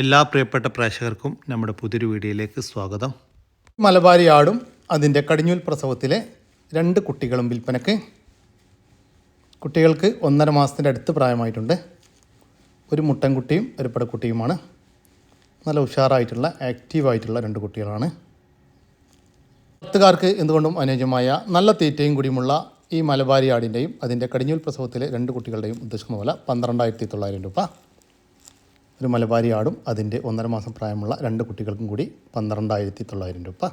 എല്ലാ പ്രിയപ്പെട്ട പ്രേക്ഷകർക്കും നമ്മുടെ പുതിയൊരു വീഡിയോയിലേക്ക് സ്വാഗതം. മലബാരി ആടും അതിന്റെ കടിഞ്ഞൂൽ പ്രസവത്തിലെ രണ്ട് കുട്ടികളും വിൽപ്പനയ്ക്ക് കുട്ടികൾക്ക് ഒന്നര മാസത്തിന്റെ അടുത്ത് പ്രായമായിട്ടുണ്ട്. ഒരു മുട്ടൻകുട്ടിയും ഒരു പടക്കുട്ടിയുമാണ് നല്ല ഉഷാറായിട്ടുള്ള ആക്റ്റീവായിട്ടുള്ള രണ്ട് കുട്ടികളാണ്. പത്തുകാർക്ക് എന്തുകൊണ്ടും അനുയോജ്യമായ നല്ല തീറ്റയും കൂടിയുമുള്ള ഈ മലബാരി ആടിന്റെയും അതിന്റെ കടിഞ്ഞൂൽ പ്രസവത്തിലെ രണ്ട് കുട്ടികളുടെയും ഉദ്ദേശിക്കുന്ന പന്ത്രണ്ടായിരത്തി തൊള്ളായിരം രൂപ. ഒരു മലബാരി ആടും അതിന്റെ ഒന്നര മാസം പ്രായമുള്ള രണ്ട് കുട്ടികൾക്കും കൂടി പന്ത്രണ്ടായിരത്തി തൊള്ളായിരം രൂപ.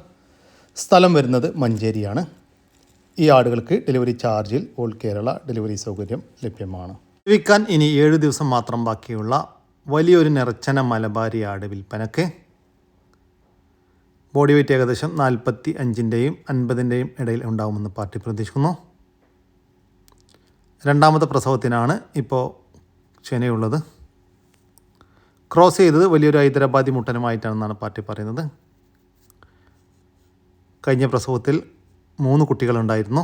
സ്ഥലം വരുന്നത് മഞ്ചേരിയാണ്. ഈ ആടുകൾക്ക് ഡെലിവറി ചാർജിൽ ഓൾ കേരള ഡെലിവറി സൗകര്യം ലഭ്യമാണ്. വിൽക്കാൻ ഇനി ഏഴ് ദിവസം മാത്രം ബാക്കിയുള്ള വലിയൊരു നിറച്ചന മലബാരി ആട് വിൽപ്പനക്ക് ബോഡി വെയിറ്റ് ഏകദേശം നാൽപ്പത്തി അഞ്ചിന്റെയും അൻപതിന്റെയും ഇടയിൽ ഉണ്ടാകുമെന്ന് പാർട്ടി പ്രതീക്ഷിക്കുന്നു. രണ്ടാമത്തെ പ്രസവത്തിനാണ് ഇപ്പോൾ ചെനയുള്ളത് ക്രോസ് ചെയ്തത് വലിയൊരു ഹൈദരാബാദി മുട്ടനുമായിട്ടാണെന്നാണ് പാർട്ടി പറയുന്നത്. കഴിഞ്ഞ പ്രസവത്തിൽ മൂന്ന് കുട്ടികളുണ്ടായിരുന്നു.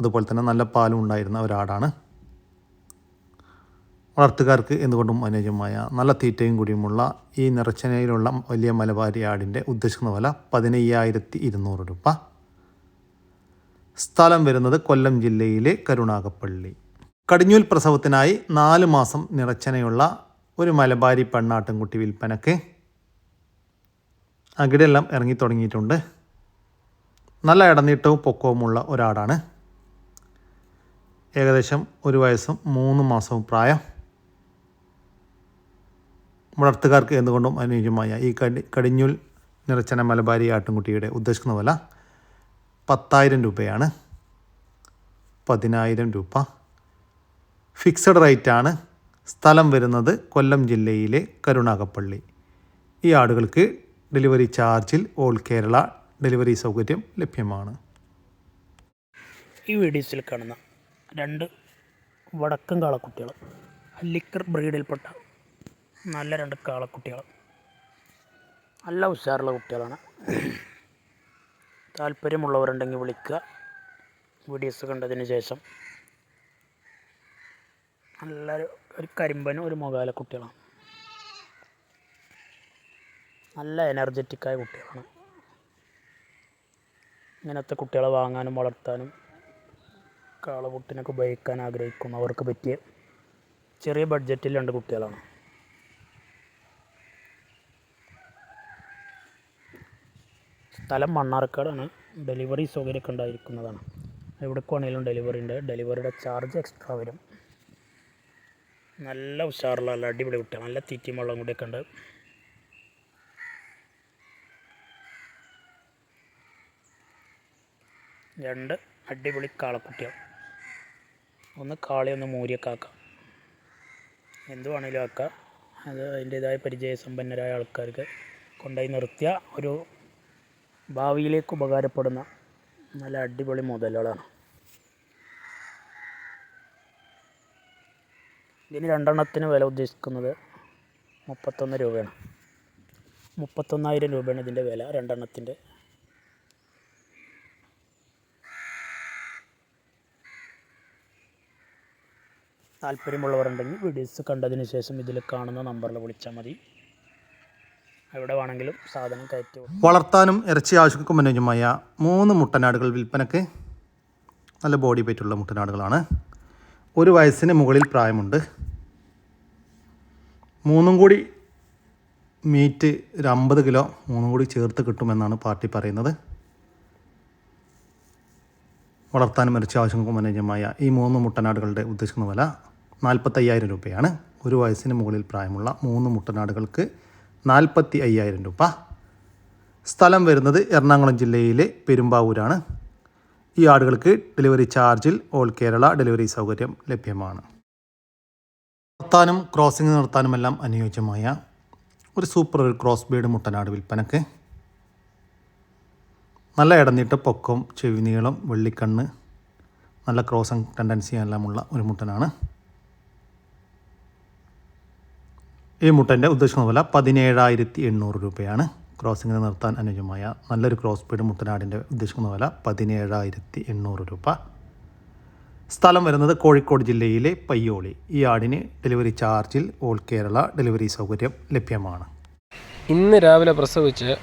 അതുപോലെ തന്നെ നല്ല പാലും ഉണ്ടായിരുന്ന ഒരാടാണ്. വളർത്തുകാർക്ക് എന്തുകൊണ്ടും അനുയോജ്യമായ നല്ല തീറ്റയും കൂടിയുമുള്ള ഈ നിറച്ചനയിലുള്ള വലിയ മലബാരി ആടിന്റെ ഉദ്ദേശിക്കുന്ന വില പതിനയ്യായിരത്തി ഇരുന്നൂറ് രൂപ. സ്ഥലം വരുന്നത് കൊല്ലം ജില്ലയിലെ കരുണാകപ്പള്ളി. കടിഞ്ഞൂൽ പ്രസവത്തിനായി നാല് മാസം നിറച്ചനയുള്ള ഒരു മലബാരി പെണ്ണാട്ടുംകുട്ടി വിൽപ്പനക്ക് അകിടെല്ലാം ഇറങ്ങി തുടങ്ങിയിട്ടുണ്ട്. നല്ല ഇടനീട്ടവും പൊക്കവുമുള്ള ഒരാടാണ്. ഏകദേശം ഒരു വയസ്സും മൂന്ന് മാസവും പ്രായം. വളർത്തുകാർക്ക് എന്തുകൊണ്ടും അനുയോജ്യമായ ഈ കടി കടിഞ്ഞുൽ നിറച്ചന മലബാരി ആട്ടിൻകുട്ടിയുടെ ഉദ്ദേശിക്കുന്ന വില പത്തായിരം രൂപയാണ്. പതിനായിരം രൂപ. ഫിക്സഡ് റേറ്റാണ്. സ്ഥലം വരുന്നത് കൊല്ലം ജില്ലയിലെ കരുണാകപ്പള്ളി. ഈ ആടുകൾക്ക് ഡെലിവറി ചാർജിൽ ഓൾ കേരള ഡെലിവറി സൗകര്യം ലഭ്യമാണ്. ഈ വീഡിയോസിൽ കാണുന്ന രണ്ട് വടക്കൻ കാളക്കുട്ടികൾ ലിക്കർ ബ്രീഡിൽപ്പെട്ട നല്ല രണ്ട് കാളക്കുട്ടികൾ നല്ല ഉഷാറുള്ള കുട്ടികളാണ്. താല്പര്യമുള്ളവരുണ്ടെങ്കിൽ വിളിക്കുക. വീഡിയോസ് കണ്ടതിന് ശേഷം നല്ലൊരു ഒരു കരിമ്പനും ഒരു മുഖാല കുട്ടികളാണ്. നല്ല എനർജറ്റിക്കായ കുട്ടികളാണ്. ഇങ്ങനത്തെ കുട്ടികളെ വാങ്ങാനും വളർത്താനും കാളകുട്ടിനൊക്കെ ഉപയോഗിക്കാൻ ആഗ്രഹിക്കുന്നവർക്ക് പറ്റിയ ചെറിയ ബഡ്ജറ്റിൽ രണ്ട് കുട്ടികളാണ്. സ്ഥലം മണ്ണാർക്കാടാണ്. ഡെലിവറി സൗകര്യമൊക്കെ ഉണ്ടായിരിക്കുന്നതാണ്. എവിടേക്ക് ഡെലിവറി ഉണ്ട് ഡെലിവറിയുടെ ചാർജ് എക്സ്ട്രാ വരും. നല്ല ഉഷാറുള്ള നല്ല അടിപൊളി കുട്ടിയാണ് നല്ല തീറ്റയും വെള്ളം കൂടിയൊക്കെ ഉണ്ട്. രണ്ട് അടിപൊളി കാളക്കുട്ടികൾ ഒന്ന് കാളി ഒന്ന് മൂരിയൊക്കെ ആക്കാം വേണമെങ്കിലും ആക്കാം. അത് അതിന്റേതായ പരിചയസമ്പന്നരായ ആൾക്കാർക്ക് കൊണ്ടുപോയി നിർത്തിയ ഒരു ഭാവിയിലേക്ക് ഉപകാരപ്പെടുന്ന നല്ല അടിപൊളി മുതലുകളാണ് ഇതിന് രണ്ടെണ്ണത്തിന് വില ഉദ്ദേശിക്കുന്നത് മുപ്പത്തൊന്ന് രൂപയാണ്. മുപ്പത്തൊന്നായിരം രൂപയാണ് ഇതിന്റെ വില രണ്ടെണ്ണത്തിന്റെ താല്പര്യമുള്ളവരുണ്ടെങ്കിൽ വീഡിയോസ് കണ്ടതിന് ശേഷം ഇതിൽ കാണുന്ന നമ്പറിൽ വിളിച്ചാൽ മതി. എവിടെ വേണമെങ്കിലും സാധനം കയറ്റി വളർത്താനും ഇറച്ചി ആവശ്യങ്ങൾക്കും മനോജുമായ മൂന്ന് മുട്ടനാടുകൾ വിൽപ്പനക്ക് നല്ല ബോഡി വെയിറ്റുള്ള മുട്ടനാടുകളാണ്. ഒരു വയസ്സിന് മുകളിൽ പ്രായമുണ്ട്. മൂന്നും കൂടി മീറ്റ് ഒരു അമ്പത് കിലോ മൂന്നും കൂടി ചേർത്ത് കിട്ടുമെന്നാണ് പാർട്ടി പറയുന്നത്. വളർത്താനും മരിച്ച ആവശ്യങ്ങൾക്കും അനുയോജ്യമായ ഈ മൂന്ന് മുട്ടനാടുകളുടെ ഉദ്ദേശിക്കുന്ന വില നാൽപ്പത്തയ്യായിരം രൂപയാണ്. ഒരു വയസ്സിന് മുകളിൽ പ്രായമുള്ള മൂന്ന് മുട്ടനാടുകൾക്ക് നാൽപ്പത്തി അയ്യായിരം രൂപ. സ്ഥലം വരുന്നത് എറണാകുളം ജില്ലയിലെ പെരുമ്പാവൂരാണ്. ഈ ആടുകൾക്ക് ഡെലിവറി ചാർജിൽ ഓൾ കേരള ഡെലിവറി സൗകര്യം ലഭ്യമാണ്. നിർത്താനും ക്രോസിംഗ് നിർത്താനുമെല്ലാം അനുയോജ്യമായ ഒരു സൂപ്പർ ഒരു ക്രോസ് ബീഡ് മുട്ടനാട് വിൽപ്പനക്ക്. നല്ല ഇടന്നിട്ട് പൊക്കം ചെവി നീളം വെള്ളിക്കണ്ണ് നല്ല ക്രോസിംഗ് ടെൻഡൻസി എല്ലാമുള്ള ഒരു മുട്ടനാണ്. ഈ മുട്ടന്റെ ഉദ്ദേശിക്കുന്ന വില പതിനേഴായിരത്തി എണ്ണൂറ് രൂപയാണ്. ക്രോസിങ്ങിന് നിർത്താൻ അനുയോജ്യമായ നല്ലൊരു ക്രോസ് ബീഡ് മുട്ടനാടിന്റെ ഉദ്ദേശിക്കുന്ന വില പതിനേഴായിരത്തി എണ്ണൂറ് രൂപ. സ്ഥലം വരുന്നത് കോഴിക്കോട് ജില്ലയിലെ പയ്യോളി. ഈ ആടിന് ഡെലിവറി ചാർജിൽ ഓൾ കേരള ഡെലിവറി സൗകര്യം ലഭ്യമാണ്. ഇന്ന് രാവിലെ പ്രസവിച്ച്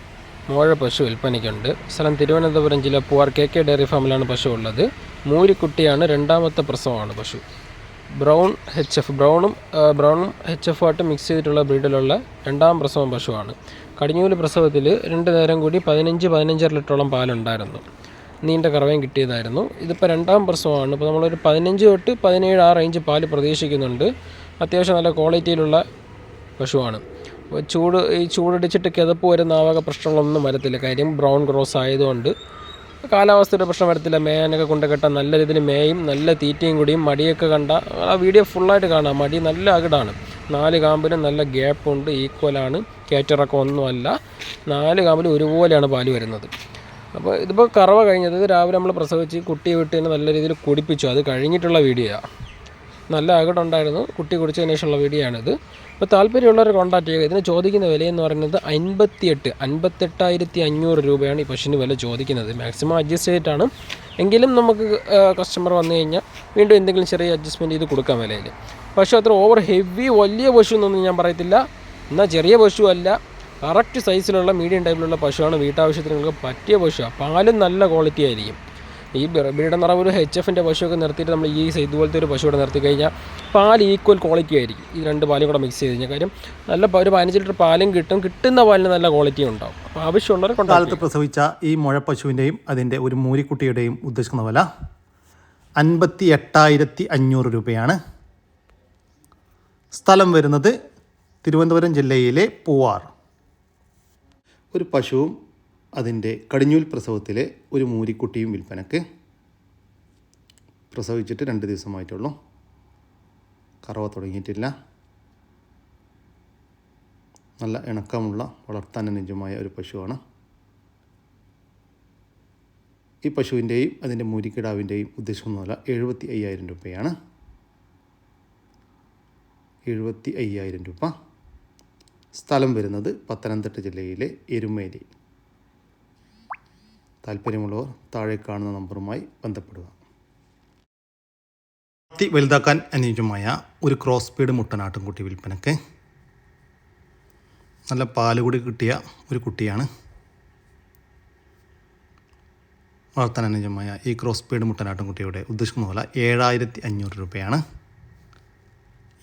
മോഴ പശു വിൽപ്പനയ്ക്കുണ്ട്. സ്ഥലം തിരുവനന്തപുരം ജില്ല പൂവാർ കെ കെ ഡയറി ഫാമിലാണ് പശു ഉള്ളത്. മൂരിക്കുട്ടിയാണ് രണ്ടാമത്തെ പ്രസവമാണ് പശു. ബ്രൗൺ എച്ച് എഫ് ബ്രൗണും ബ്രൗണും എച്ച് എഫ് ആയിട്ട് മിക്സ് ചെയ്തിട്ടുള്ള ബ്രീഡിലുള്ള രണ്ടാം പ്രസവം പശുവാണ്. കടിഞ്ഞൂൽ പ്രസവത്തിൽ രണ്ട് നേരം കൂടി പതിനഞ്ച് പതിനഞ്ചര ലിറ്ററോളം പാലുണ്ടായിരുന്നു. നീണ്ട കറവയും കിട്ടിയതായിരുന്നു. ഇതിപ്പോൾ രണ്ടാം പ്രസവമാണ്. ഇപ്പോൾ നമ്മളൊരു പതിനഞ്ച് തൊട്ട് പതിനേഴ് ആ റേഞ്ച് പാൽ പ്രതീക്ഷിക്കുന്നുണ്ട്. അത്യാവശ്യം നല്ല ക്വാളിറ്റിയിലുള്ള പശുവാണ്. ചൂട് ഈ ചൂടടിച്ചിട്ട് കിതപ്പ് വരുന്ന ആവക പ്രശ്നങ്ങളൊന്നും വരത്തില്ല. കാര്യം ബ്രൗൺ ക്രോസ് ആയതുകൊണ്ട് കാലാവസ്ഥയുടെ പ്രശ്നം വരത്തില്ല. മേയാനൊക്കെ കൊണ്ട് കെട്ടാൻ നല്ല രീതിയിൽ മേയും നല്ല തീറ്റയും കൂടിയും മടിയൊക്കെ കണ്ട ആ വീഡിയോ ഫുള്ളായിട്ട് കാണാം. മടി നല്ല അകിടാണ്. നാല് കാമ്പിനും നല്ല ഗ്യാപ്പുണ്ട് ഈക്വലാണ് കയറ്റിറക്കം ഒന്നുമല്ല. നാല് കാമ്പിലും ഒരുപോലെയാണ് പാൽ വരുന്നത്. അപ്പോൾ ഇതിപ്പോൾ കറവ കഴിഞ്ഞത് രാവിലെ നമ്മൾ പ്രസവിച്ച് കുട്ടിയെ വിട്ട് തന്നെ നല്ല രീതിയിൽ കുടിപ്പിച്ചു. അത് കഴിഞ്ഞിട്ടുള്ള വീഡിയോയാണ് നല്ല അകടുണ്ടായിരുന്നു. കുട്ടി കുടിച്ചതിന് ശേഷമുള്ള വീഡിയോ ആണിത്. അപ്പോൾ താല്പര്യമുള്ളവർ കോൺടാക്ട് ചെയ്യുക. ഇതിന് ചോദിക്കുന്ന വിലയെന്ന് പറയുന്നത് അൻപത്തിയെട്ട് അൻപത്തെട്ടായിരത്തി അഞ്ഞൂറ് രൂപയാണ് ഈ പശുവിന് വില ചോദിക്കുന്നത്. മാക്സിമം അഡ്ജസ്റ്റ് ചെയ്തിട്ടാണ്. എങ്കിലും നമുക്ക് കസ്റ്റമർ വന്നു കഴിഞ്ഞാൽ വീണ്ടും എന്തെങ്കിലും ചെറിയ അഡ്ജസ്റ്റ്മെന്റ് ചെയ്ത് കൊടുക്കാം വിലയിൽ. പശു അത്ര ഓവർ ഹെവി വലിയ പശു എന്നൊന്നും ഞാൻ പറയത്തില്ല. എന്നാൽ ചെറിയ പശു അല്ല കറക്റ്റ് സൈസിലുള്ള മീഡിയം ടൈപ്പിലുള്ള പശുവാണ് വീട്ടാവശ്യത്തിന് നിങ്ങൾക്ക് പറ്റിയ പശുവാണ് പാലും നല്ല ക്വാളിറ്റി ആയിരിക്കും. ഈ ബീഡ നിറവ് ഒരു എച്ച് എഫിന്റെ പശുവൊക്കെ നിർത്തിയിട്ട് നമ്മൾ ഈ ഇതുപോലത്തെ ഒരു പശു കൂടെ നിർത്തി കഴിഞ്ഞാൽ പാൽ ഈക്വൽ ക്വാളിറ്റി ആയിരിക്കും. ഈ രണ്ട് പാലും കൂടെ മിക്സ് ചെയ്ത് കഴിഞ്ഞാൽ. കാര്യം നല്ല ഒരു പതിനഞ്ച് ലിറ്റർ പാലും കിട്ടും. കിട്ടുന്ന പാലിന് നല്ല ക്വാളിറ്റി ഉണ്ടാവും. അപ്പോൾ കൊണ്ട് കാലത്ത് പ്രസവിച്ച ഈ മുഴ മുഴപ്പശുവിന്റെയും അതിന്റെ ഒരു മൂരിക്കുട്ടിയുടെയും ഉദ്ദേശിക്കുന്ന വില അൻപത്തി എട്ടായിരത്തി അഞ്ഞൂറ് രൂപയാണ്. സ്ഥലം വരുന്നത് തിരുവനന്തപുരം ജില്ലയിലെ പൂവാർ. ഒരു പശുവും അതിന്റെ കടിഞ്ഞൂൽ പ്രസവത്തിലെ ഒരു മൂരിക്കുട്ടിയും വിൽപ്പനക്ക് പ്രസവിച്ചിട്ട് രണ്ട് ദിവസമായിട്ടുള്ളൂ. കറവ തുടങ്ങിയിട്ടില്ല. നല്ല ഇണക്കമുള്ള വളർത്താൻ അനുജമായ ഒരു പശുവാണ്. ഈ പശുവിന്റെയും അതിന്റെ മൂരിക്കിടാവിന്റെയും ഉദ്ദേശം വില എഴുപത്തി അയ്യായിരം രൂപയാണ്. എഴുപത്തി അയ്യായിരം രൂപ. സ്ഥലം വരുന്നത് പത്തനംതിട്ട ജില്ലയിലെ എരുമേലി. താല്പര്യമുള്ളവർ താഴെ കാണുന്ന നമ്പറുമായി ബന്ധപ്പെടുക. വളർത്തി വലുതാക്കാൻ അനുയോജ്യമായ ഒരു ക്രോസ് സ്പീഡ് മുട്ടനാട്ടുംകുട്ടി വിൽപ്പനക്ക്. നല്ല പാൽ കൂടി കിട്ടിയ ഒരു കുട്ടിയാണ്. വളർത്താൻ അനുയോജ്യമായ ഈ ക്രോസ് സ്പീഡ് മുട്ടനാട്ടുംകുട്ടിയുടെ ഉദ്ദേശിക്കുന്ന പോലെ ഏഴായിരത്തി അഞ്ഞൂറ് രൂപയാണ്.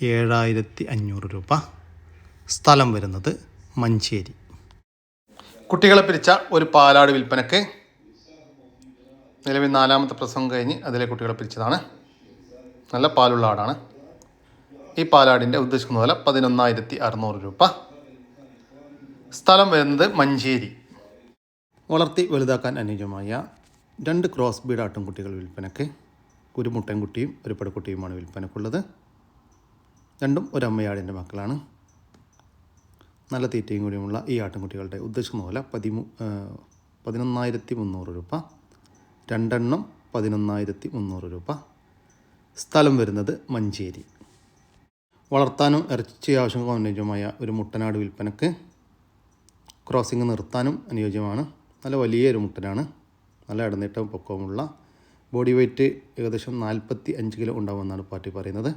ഏഴായിരത്തി അഞ്ഞൂറ് രൂപ. സ്ഥലം വരുന്നത് മഞ്ചേരി. കുട്ടികളെ പിരിച്ച ഒരു പാലാട് വിൽപ്പനക്ക് നിലവിൽ നാലാമത്തെ പ്രസവം കഴിഞ്ഞ് അതിലെ കുട്ടികളെ പിരിച്ചതാണ്. നല്ല പാലുള്ള ആടാണ്. ഈ പാലാടിന്റെ ഉദ്ദേശിക്കുന്ന വില പതിനൊന്നായിരത്തി അറുന്നൂറ് രൂപ. സ്ഥലം വരുന്നത് മഞ്ചേരി. വളർത്തി വലുതാക്കാൻ അനുയോജ്യമായ രണ്ട് ക്രോസ് ബീഡ് ആട്ടിൻകുട്ടികൾ വിൽപ്പനക്ക്. ഒരു മുട്ടൻകുട്ടിയും ഒരു പെടക്കുട്ടിയുമാണ് വിൽപ്പനക്കുള്ളത്. രണ്ടും ഒരു മക്കളാണ്. നല്ല തീറ്റയും കൂടിയുമുള്ള ഈ ആട്ടിൻകുട്ടികളുടെ ഉദ്ദേശിക്കുന്ന പോലെ പതിമൂ പതിനൊന്നായിരത്തി മുന്നൂറ് രൂപ. രണ്ടെണ്ണം പതിനൊന്നായിരത്തി മുന്നൂറ് രൂപ. സ്ഥലം വരുന്നത് മഞ്ചേരി. വളർത്താനും ഇറച്ചി ആവശ്യങ്ങൾക്കും അനുയോജ്യമായ ഒരു മുട്ടനാട് വിൽപ്പനക്ക് ക്രോസിംഗ് നിർത്താനും അനുയോജ്യമാണ്. നല്ല വലിയൊരു മുട്ടനാണ്. നല്ല ഇടനീട്ടവും പൊക്കവുമുള്ള ബോഡി വെയ്റ്റ് ഏകദേശം നാൽപ്പത്തി അഞ്ച് കിലോ ഉണ്ടാവുമെന്നാണ് പാർട്ടി പറയുന്നത്.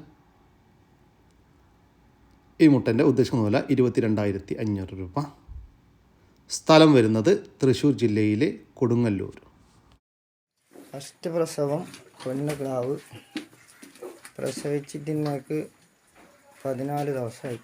ഈ മുട്ടന്റെ ഉദ്ദേശിക്കുന്ന വില ഇരുപത്തിരണ്ടായിരത്തി അഞ്ഞൂറ് രൂപ. സ്ഥലം വരുന്നത് തൃശ്ശൂർ ജില്ലയിലെ കൊടുങ്ങല്ലൂർ. ഫസ്റ്റ് പ്രസവം പൊന്നു പ്രസവിച്ചിട്ട് ഇന്നേക്ക് പതിനാല് ദിവസമായി.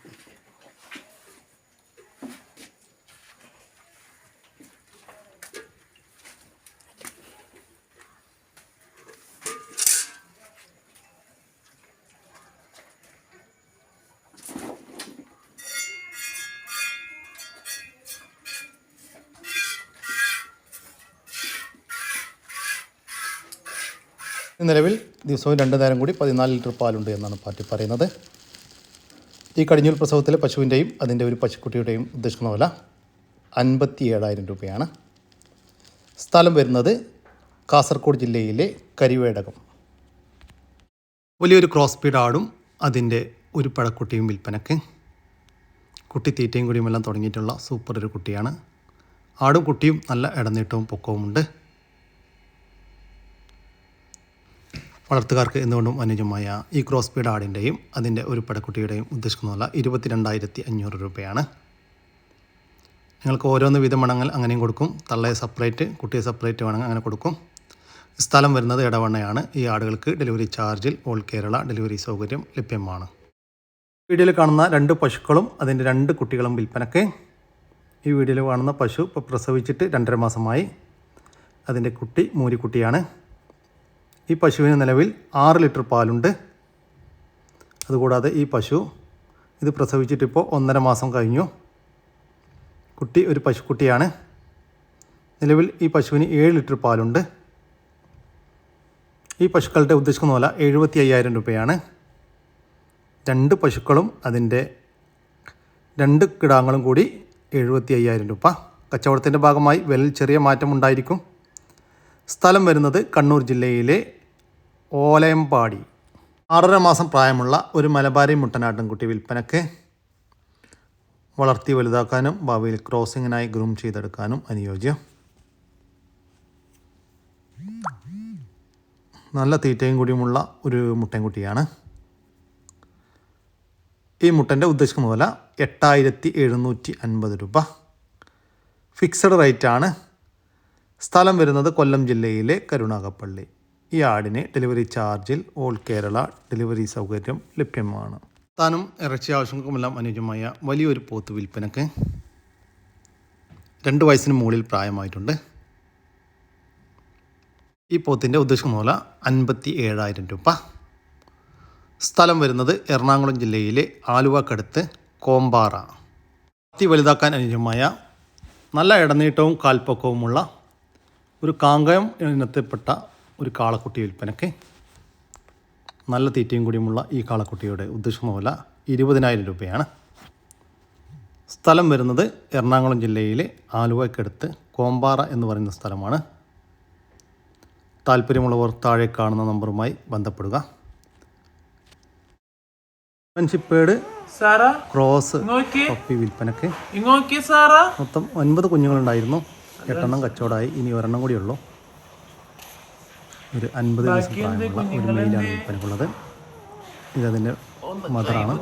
നിലവിൽ ദിവസവും രണ്ട് നേരം കൂടി പതിനാല് ലിറ്റർ പാലുണ്ട് എന്നാണ് പാർട്ടി പറയുന്നത്. ഈ കടിഞ്ഞൂൽ പ്രസവത്തിലെ പശുവിന്റെയും അതിന്റെ ഒരു പശുക്കുട്ടിയുടെയും ഉദ്ദേശിക്കുന്ന വില അൻപത്തി ഏഴായിരം രൂപയാണ്. സ്ഥലം വരുന്നത് കാസർഗോഡ് ജില്ലയിലെ കരിവേടകം. വലിയൊരു ക്രോസ് സ്പീഡ് ആടും അതിന്റെ ഒരു പഴക്കുട്ടിയും വിൽപ്പനക്ക് കുട്ടി തീറ്റയും കൂടിയും എല്ലാം തുടങ്ങിയിട്ടുള്ള സൂപ്പർ ഒരു കുട്ടിയാണ്. ആടും കുട്ടിയും നല്ല ഇടനീട്ടവും പൊക്കവുമുണ്ട്. വളർത്തുകാർക്ക് എന്തുകൊണ്ടും അനുജമായ ഈ ക്രോസ് പീഡ് ആടിന്റെയും അതിന്റെ ഒരു പടക്കുട്ടിയുടെയും ഉദ്ദേശിക്കുന്ന വില ഇരുപത്തിരണ്ടായിരത്തി അഞ്ഞൂറ് രൂപയാണ്. നിങ്ങൾക്ക് ഓരോന്ന് വീതം മണങ്ങൾ അങ്ങനെയും കൊടുക്കും. തള്ളയെ സെപ്പറേറ്റ് കുട്ടിയെ സെപ്പറേറ്റ് വേണമെങ്കിൽ അങ്ങനെ കൊടുക്കും. സ്ഥലം വരുന്നത് ഇടവണ്ണയാണ് ഈ ആടുകൾക്ക് ഡെലിവറി ചാർജിൽ ഓൾ കേരള ഡെലിവറി സൗകര്യം ലഭ്യമാണ്. വീഡിയോയിൽ കാണുന്ന രണ്ട് പശുക്കളും അതിന്റെ രണ്ട് കുട്ടികളും വിൽപ്പനക്ക്. ഈ വീഡിയോയിൽ കാണുന്ന പശു ഇപ്പോൾ പ്രസവിച്ചിട്ട് രണ്ടര മാസമായി. അതിന്റെ കുട്ടി മൂരിക്കുട്ടിയാണ്. ഈ പശുവിന് നിലവിൽ ആറ് ലിറ്റർ പാലുണ്ട്. അതുകൂടാതെ ഈ പശു ഇത് പ്രസവിച്ചിട്ടിപ്പോൾ ഒന്നര മാസം കഴിഞ്ഞു. കുട്ടി ഒരു പശുക്കുട്ടിയാണ്. നിലവിൽ ഈ പശുവിന് ഏഴ് ലിറ്റർ പാലുണ്ട്. ഈ പശുക്കളുടെ ഉദ്ദേശിക്കുന്ന വില എഴുപത്തി അയ്യായിരം രൂപയാണ്. രണ്ട് പശുക്കളും അതിന്റെ രണ്ട് കിടാങ്ങളും കൂടി എഴുപത്തി അയ്യായിരം രൂപ. കച്ചവടത്തിന്റെ ഭാഗമായി വിലയിൽ ചെറിയ മാറ്റമുണ്ടായിരിക്കും. സ്ഥലം വരുന്നത് കണ്ണൂർ ജില്ലയിലെ ഓലയമ്പാടി. ആറര മാസം പ്രായമുള്ള ഒരു മലബാരി മുട്ടനാട്ടിൻകുട്ടി വിൽപ്പനക്ക് വളർത്തി വലുതാക്കാനും ഭാവിയിൽ ക്രോസിങ്ങിനായി ഗ്രൂം ചെയ്തെടുക്കാനും അനുയോജ്യം. നല്ല തീറ്റയും കൂടിയുമുള്ള ഒരു മുട്ടൻകുട്ടിയാണ്. ഈ മുട്ടന്റെ ഉദ്ദേശിക്കുന്ന വില എട്ടായിരത്തി എഴുന്നൂറ്റി അൻപത് രൂപ. ഫിക്സഡ് റേറ്റാണ്. സ്ഥലം വരുന്നത് കൊല്ലം ജില്ലയിലെ കരുണാകപ്പള്ളി. ഈ ആടിന് ഡെലിവറി ചാർജിൽ ഓൾ കേരള ഡെലിവറി സൗകര്യം ലഭ്യമാണ്. താനും ഇറച്ചി ആവശ്യങ്ങൾക്കുമെല്ലാം അനുയോജ്യമായ വലിയൊരു പോത്ത് വിൽപ്പനക്ക് രണ്ട് വയസ്സിന് മുകളിൽ പ്രായമായിട്ടുണ്ട്. ഈ പോത്തിന്റെ ഉദ്ദേശിക്കുന്ന പോലെ അൻപത്തി ഏഴായിരം രൂപ. സ്ഥലം വരുന്നത് എറണാകുളം ജില്ലയിലെ ആലുവക്കടുത്ത് കോമ്പാറ. അതി വലുതാക്കാൻ അനുയോജ്യമായ നല്ല ഇടനീട്ടവും കാൽപ്പൊക്കവുമുള്ള ഒരു കാങ്കയം ഇനത്തിൽപ്പെട്ട ഒരു കാളക്കുട്ടി വിൽപ്പനയ്ക്ക് നല്ല തീറ്റയും കൂടിയുമുള്ള ഈ കാളക്കുട്ടിയുടെ ഉദ്ദേശിക്കുന്ന വില ഇരുപതിനായിരം രൂപയാണ്. സ്ഥലം വരുന്നത് എറണാകുളം ജില്ലയിലെ ആലുവക്കടുത്ത് കോമ്പാറ എന്ന് പറയുന്ന സ്ഥലമാണ്. താല്പര്യമുള്ളവർ താഴെ കാണുന്ന നമ്പറുമായി ബന്ധപ്പെടുക. സാറാ ക്രോസ് നോക്കി പപ്പി വിൽപ്പനക്ക് മൊത്തം ഒൻപത് കുഞ്ഞുങ്ങളുണ്ടായിരുന്നു. എട്ടെണ്ണം കച്ചവടമായി. ഇനി ഒരെണ്ണം കൂടിയുള്ളൂ ഒരു അൻപത് ദിവസം പ്രായമുള്ള ഒരു മെയിലാണ് വിൽപ്പനക്കുള്ളത് ഇതതിന്റെ മദറാണ്.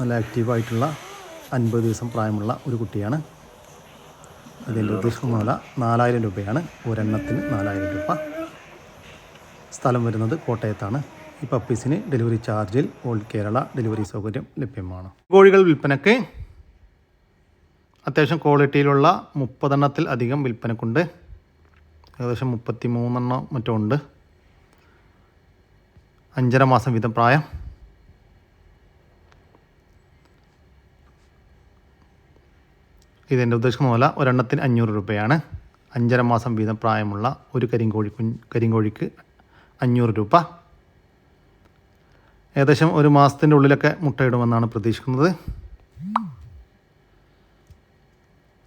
നല്ല ആക്റ്റീവായിട്ടുള്ള അൻപത് ദിവസം പ്രായമുള്ള ഒരു കുട്ടിയാണ്. അതിന്റെ ഉദ്ദേശിക്കുന്ന വില നാലായിരം രൂപയാണ്. ഒരെണ്ണത്തിന് നാലായിരം രൂപ. സ്ഥലം വരുന്നത് കോട്ടയത്താണ്. ഈ പപ്പീസിന് ഡെലിവറി ചാർജിൽ ഓൾ കേരള ഡെലിവറി സൗകര്യം ലഭ്യമാണ്. കോഴികൾ വിൽപ്പനയ്ക്ക് അത്യാവശ്യം ക്വാളിറ്റിയിലുള്ള മുപ്പതെണ്ണത്തിൽ അധികം വിൽപ്പനക്കുണ്ട്. ഏകദേശം മുപ്പത്തി മൂന്നെണ്ണം മറ്റോ ഉണ്ട്. അഞ്ചര മാസം വീതം പ്രായം. ഇതെന്റെ ഉദ്ദേശിക്കുന്ന പോലെ ഒരെണ്ണത്തിന് അഞ്ഞൂറ് രൂപയാണ്. അഞ്ചര മാസം വീതം പ്രായമുള്ള ഒരു കരിങ്കോഴി കുഞ്ഞ് കരിങ്കോഴിക്ക് അഞ്ഞൂറ് രൂപ. ഏകദേശം ഒരു മാസത്തിന്റെ ഉള്ളിലൊക്കെ മുട്ടയിടുമെന്നാണ് പ്രതീക്ഷിക്കുന്നത്.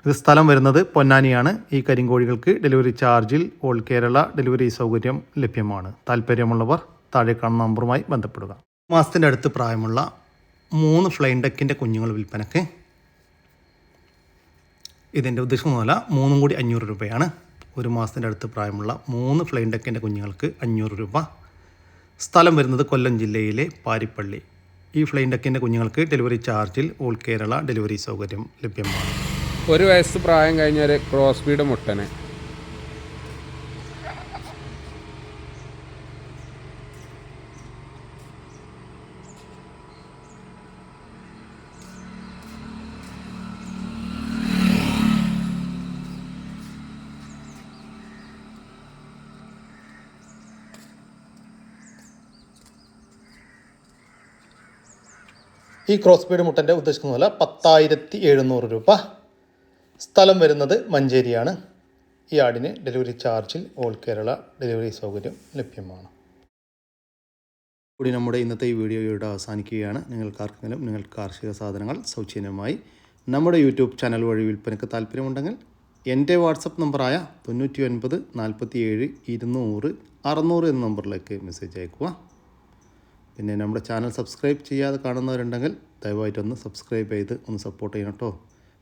ഇത് സ്ഥലം വരുന്നത് പൊന്നാനിയാണ്. ഈ കരിങ്കോഴികൾക്ക് ഡെലിവറി ചാർജിൽ ഓൾ കേരള ഡെലിവറി സൗകര്യം ലഭ്യമാണ്. താല്പര്യമുള്ളവർ താഴെ കാണുന്ന നമ്പറുമായി ബന്ധപ്പെടുക. മാസത്തിന്റെ അടുത്ത് പ്രായമുള്ള മൂന്ന് ഫ്ലൈൻ ഡെക്കിന്റെ കുഞ്ഞുങ്ങൾ വിൽപ്പനക്ക്. ഇതിന്റെ ഉദ്ദേശം മൂല മൂന്നും കൂടി അഞ്ഞൂറ് രൂപയാണ്. ഒരു മാസത്തിന്റെ അടുത്ത് പ്രായമുള്ള മൂന്ന് ഫ്ലൈൻ ഡെക്കിന്റെ കുഞ്ഞുങ്ങൾക്ക് അഞ്ഞൂറ് രൂപ. സ്ഥലം വരുന്നത് കൊല്ലം ജില്ലയിലെ പാരിപ്പള്ളി. ഈ ഫ്ലൈൻ ഡെക്കിന്റെ കുഞ്ഞുങ്ങൾക്ക് ഡെലിവറി ചാർജിൽ ഓൾ കേരള ഡെലിവറി സൗകര്യം ലഭ്യമാണ്. ഒരു വയസ്സ് പ്രായം കഴിഞ്ഞ ഒരു ക്രോസ് ബീഡ് മുട്ടനെ. ഈ ക്രോസ് ബീഡ് മുട്ടന്റെ ഉദ്ദേശിക്കുന്ന വില പത്തായിരത്തി എഴുന്നൂറ് രൂപ. സ്ഥലം വരുന്നത് മഞ്ചേരിയാണ്. ഈ ആടിന് ഡെലിവറി ചാർജിൽ ഓൾ കേരള ഡെലിവറി സൗകര്യം ലഭ്യമാണ്. കൂടി നമ്മുടെ ഇന്നത്തെ ഈ വീഡിയോ ഇവിടെ അവസാനിക്കുകയാണ്. നിങ്ങൾക്കാർക്കെങ്കിലും നിങ്ങൾ കാർഷിക സാധനങ്ങൾ സൗജന്യമായി നമ്മുടെ യൂട്യൂബ് ചാനൽ വഴി വിൽപ്പനയ്ക്ക് താല്പര്യമുണ്ടെങ്കിൽ എന്റെ വാട്സപ്പ് നമ്പറായ തൊണ്ണൂറ്റി ഒൻപത് നാൽപ്പത്തി ഏഴ് ഇരുന്നൂറ് അറുന്നൂറ് എന്ന നമ്പറിലേക്ക് മെസ്സേജ് അയക്കുക പിന്നെ നമ്മുടെ ചാനൽ സബ്സ്ക്രൈബ് ചെയ്യാതെ കാണുന്നവരുണ്ടെങ്കിൽ ദയവായിട്ടൊന്ന് സബ്സ്ക്രൈബ് ചെയ്ത് ഒന്ന് സപ്പോർട്ട് ചെയ്യണം കേട്ടോ.